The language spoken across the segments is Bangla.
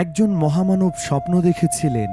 একজন মহামানব স্বপ্ন দেখেছিলেন,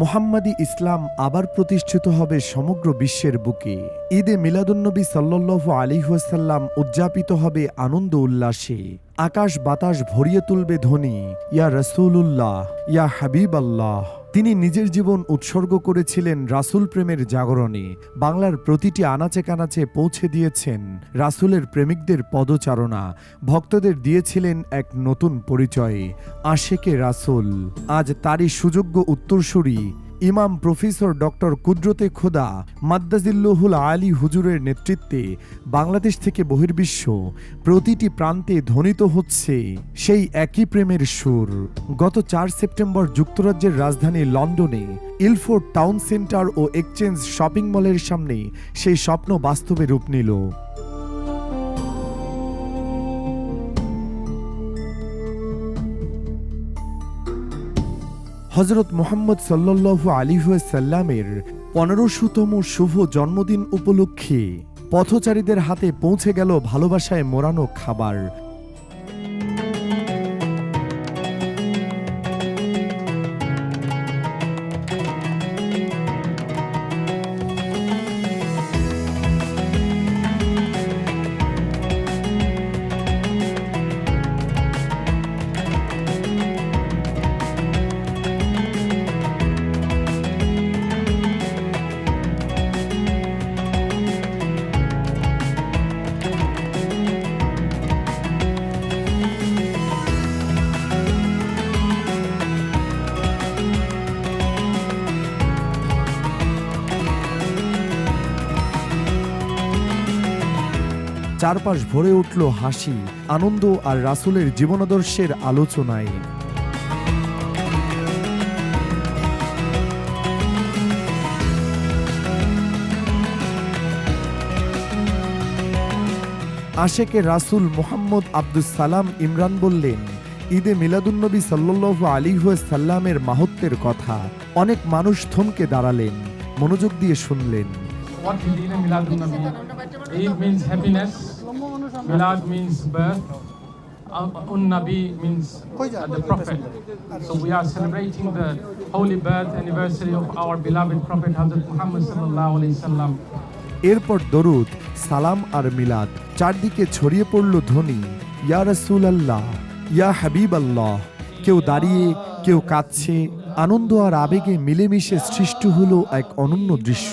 মোহাম্মদী ইসলাম আবার প্রতিষ্ঠিত হবে সমগ্র বিশ্বের বুকে। ঈদে মিলাদুন্নবী সাল্লু আলিহাসাল্লাম উদযাপিত হবে আনন্দ উল্লাসে। আকাশ বাতাস ভরিয়ে তুলবে ধনী ইয়া রসুল্লাহ ইয়া হাবিব আল্লাহ তিনি নিজের জীবন উৎসর্গ করেছিলেন রাসুল প্রেমের জাগরণে। বাংলার প্রতিটি আনাচে কানাচে পৌঁছে দিয়েছেন রাসুলের প্রেমিকদের পদচারণা। ভক্তদের দিয়েছিলেন এক নতুন পরিচয়, আশেকে রাসুল। আজ তারই সুযোগ্য উত্তরসূরি ইমাম প্রফেসর ডক্টর কুদরতে খোদা, মাদ্দাজিল্লুহুল আলী হুজুরের নেতৃত্বে বাংলাদেশ থেকে বহির্বিশ্ব প্রতিটি প্রান্তে ধ্বনিত হচ্ছে সেই একই প্রেমের সুর। গত চার সেপ্টেম্বর যুক্তরাজ্যের রাজধানী লন্ডনে ইলফোর্ড টাউন সেন্টার ও এক্সচেঞ্জ শপিং মলের সামনে সেই স্বপ্ন বাস্তবে রূপ নিল। হজরত মোহাম্মদ সাল্লু আলিহাসাল্লামের পনেরোশোতম শুভ জন্মদিন উপলক্ষে পথচারীদের হাতে পৌঁছে গেল ভালোবাসায় মোড়ানো খাবার। চারপাশ ভরে উঠল হাসি, আনন্দ আর রাসূলের জীবনাদর্শের আলোচনায় আশেকে রাসূল মোহাম্মদ আব্দুস সালাম ইমরান বললেন, ঈদে মিলাদুন্নবী সাল্লু আলী সাল্লামের মাহাত্মের কথা অনেক মানুষ থমকে দাঁড়ালেন, মনোযোগ দিয়ে শুনলেন What is Eid Milad Nabi? Eid means happiness. Milad means birth. Uh, Un Nabi means uh, the prophet. So we are celebrating the holy birth anniversary of our beloved prophet Hazrat Muhammad sallallahu alaihi wasallam. এরপর দরুদ সালাম আর মিলাদ চারদিকে ছড়িয়ে পড়ল ধ্বনি ইয়া রসুল আল্লাহ ইয়া হাবিব আল্লাহ কেউ দাঁড়িয়ে কেউ কাঁদছে আনন্দ আর আবেগে মিলেমিশে সৃষ্টি হলো এক অনন্য দৃশ্য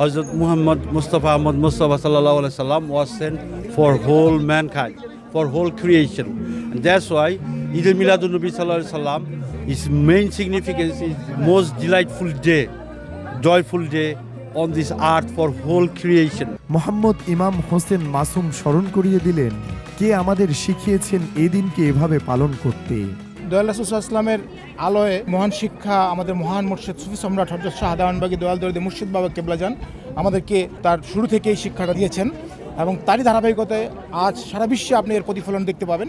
হজরত মুহাম্মদ মুস্তফা আহমদ মুস্তফা সাল্লাহ সাল্লাম was sent for whole mankind for whole creation that's why Eid Miladun Nabi সাল্লাহ সাল্লাম is main significance is most delightful day joyful day on this earth for whole creation Mohammad Imam Hossain Masum স্মরণ করিয়ে দিলেন, কে আমাদের শিখিয়েছেন এদিনকে এভাবে পালন করতে? দয়াল রাসুলামের আলোয় মহান শিক্ষা আমাদের মহান মুর্শিদ সুফি সম্রাট হজরত শাহ দাওয়ানবাগি দয়াল দরদি মুর্শিদ বাবা কেবলা যান আমাদেরকে তার শুরু থেকেই শিক্ষাটা দিয়েছেন এবং তারই ধারাবাহিকতায় আজ সারা বিশ্বে আপনি এর প্রতিফলন দেখতে পাবেন।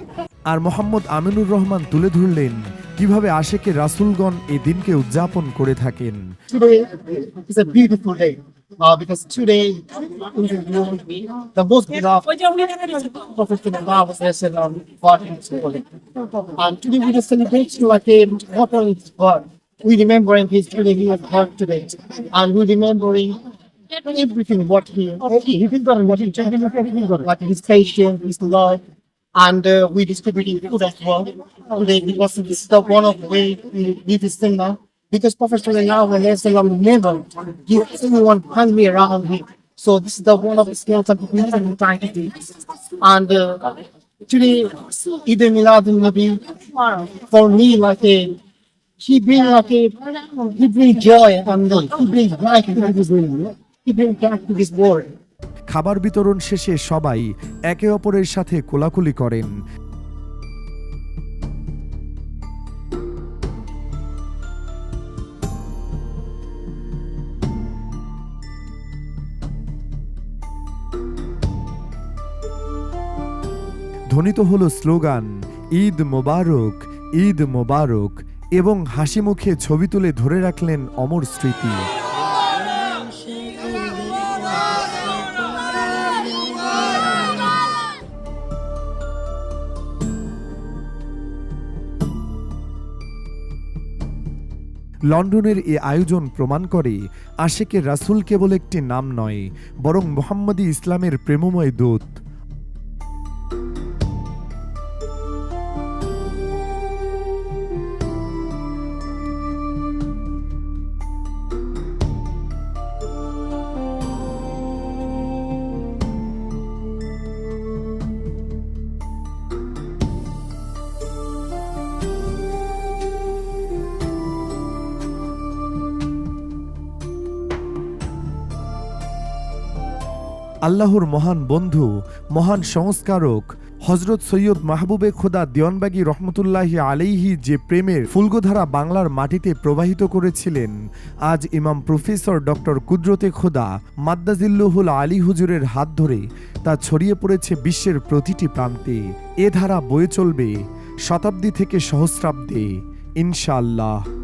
আর মোহাম্মদ আমিনুর রহমান তুলে ধরলেন কীভাবে আশেকে রাসূলগণ এই দিনকে উদযাপন করে থাকেন। A uh, because today the most beloved Prophet Muhammad Sallallahu Alaihi Wasallam. And today we just celebrate like a not only his birth, we remembering his today he was born today, and we remembering everything what he he did got what he did like his patience, his love. And uh, we distributing food as well today because this is the one of the way we live this thing now because Prophet Sallallahu Alaihi Wasallam never give anyone hungry around him. So this is the one of the we are trying to do. And uh, today, Eid Milad Nabi, for me, like a, he bring like a, he bring joy and he bring life to this world. He bring back to this world. খাবার বিতরণ শেষে সবাই একে অপরের সাথে কোলাকুলি করেন ধ্বনিত হল স্লোগান, ঈদ মোবারক ঈদ মোবারক, এবং হাসি মুখে ছবি তুলে ধরে রাখলেন অমর স্মৃতি। লন্ডনের এ আয়োজন প্রমাণ করে আশেকের রাসূল কেবল একটি নাম নয়, বরং মোহাম্মদী ইসলামের প্রেমময় দূত। আল্লাহর মহান বন্ধু, মহান সংস্কারক হজরত সৈয়দ মাহবুবে খোদা দিওয়ানবাগী রহমতুল্লাহি আলাইহি যে প্রেমের ফুলগোধারা বাংলার মাটিতে প্রবাহিত করেছিলেন, আজ ইমাম প্রফেসর ডক্টর কুদরতে খোদা মাদ্দাজিল্লুহুল আলী হুজুরের হাত ধরে তা ছড়িয়ে পড়েছে বিশ্বের প্রতিটি প্রান্তে। এ ধারা বয়ে চলবে শতাব্দী থেকে সহস্রাব্দে, ইনশাআল্লাহ।